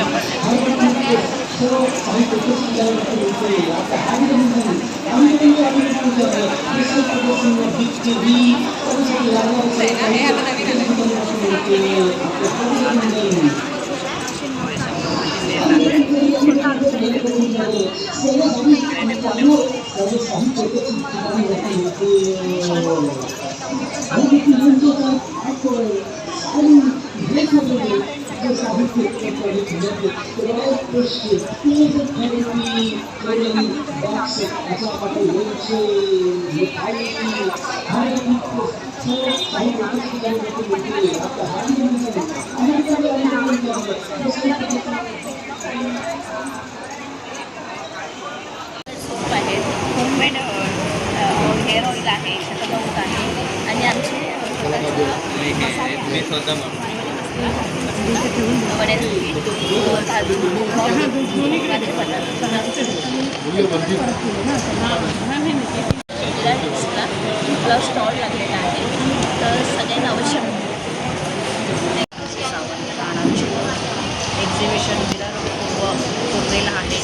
しょう。सूप आहेत homemade hair oil आहे शतगवत आहे आणि आमचे मसाले आहेत. स्टॉल लागलेला आहे तर सगळ्यांना आवश्यक एक्झिबिशन विरार आहे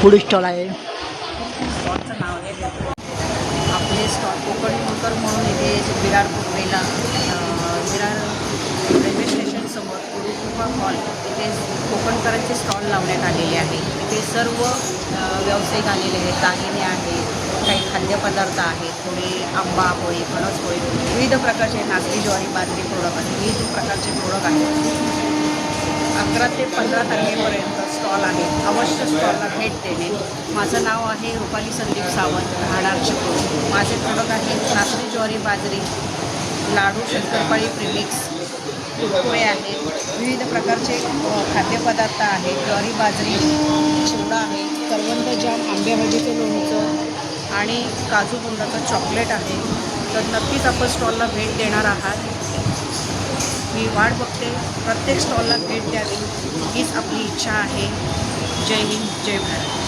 फूड स्टॉल आहे स्टॉलचं नाव आहे स्टॉल कोकण म्हणून इथे विरार पूर्वेला विरार रेल्वे स्टेशनसमोर गुरुकृपा हॉल इथे कोकणकरांचे स्टॉल लावण्यात आलेले आहे इथे सर्व व्यावसायिक आलेले आहेत. दागिने आहेत काही खाद्यपदार्थ आहेत थोडे आंबा पोळी फणस पोळी विविध प्रकारचे नाचणी ज्वारी बाजरी प्रोडक्ट आहेत विविध प्रकारचे प्रोडक्ट आहेत. अकरा ते पंधरा तारखेपर्यंत स्टॉल आहे अवश्य स्टॉलला भेट देणे माझं नाव आहे रुपाली संदीप सावंत राहणार चिपळूण माझे प्रोडक्ट आहेत नाचणी ज्वारी बाजरी लाडू शंकरपाळी प्रिमिक्स कुरकुरे आहेत विविध प्रकारचे खाद्यपदार्थ आहेत ज्वारी बाजरी चिवडा आहे करवंद जाम आंब्याभाजीचं लोणचं आणि काजू गुंडाचं चॉकलेट आहे. तर नक्कीच आपण स्टॉलला भेट देणार आहात. मी वाट बघते. प्रत्येक स्टॉलला भेट द्यावी. हीच आपली इच्छा आहे. Jay Joe